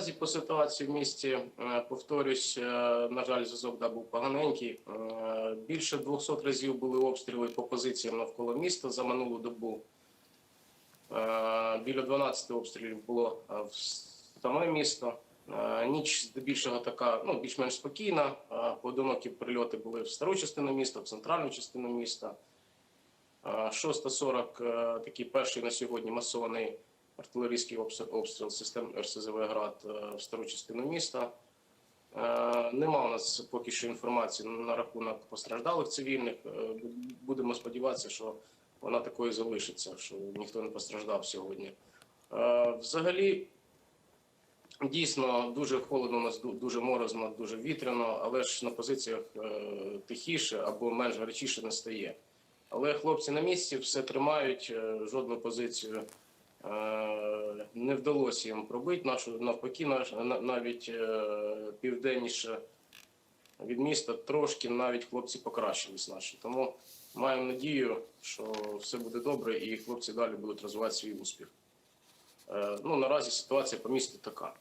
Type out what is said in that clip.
наразі по ситуації в місті е, повторюсь, е, на жаль, зв'язок да, був поганенький. Е, Більше 200 разів були обстріли по позиціям навколо міста за минулу добу. Біля 12 обстрілів було в саме місто. Ніч здебільшого така, ну більш-менш спокійна. Поодинокі прильоти були в стару частину міста, в центральну частину міста. Е, 6.40 е, такий перший на сьогодні масований артилерійський обстріл, систем РСЗВ «Град» е, в стару частину міста. Е, Нема у нас поки що інформації на рахунок постраждалих цивільних. Е, Будемо сподіватися, що вона такою залишиться, що ніхто не постраждав сьогодні. Взагалі, дійсно дуже холодно, у нас дуже морозно, дуже вітряно, але ж на позиціях тихіше або менш гарячіше не стає. Але хлопці на місці все тримають, жодну позицію не вдалося їм пробити. Нашу навпаки, навіть е, південніше від міста трошки навіть хлопці покращились наші. Тому маємо надію, що все буде добре, і хлопці далі будуть розвивати свій успіх. Е, Ну наразі ситуація по місту така.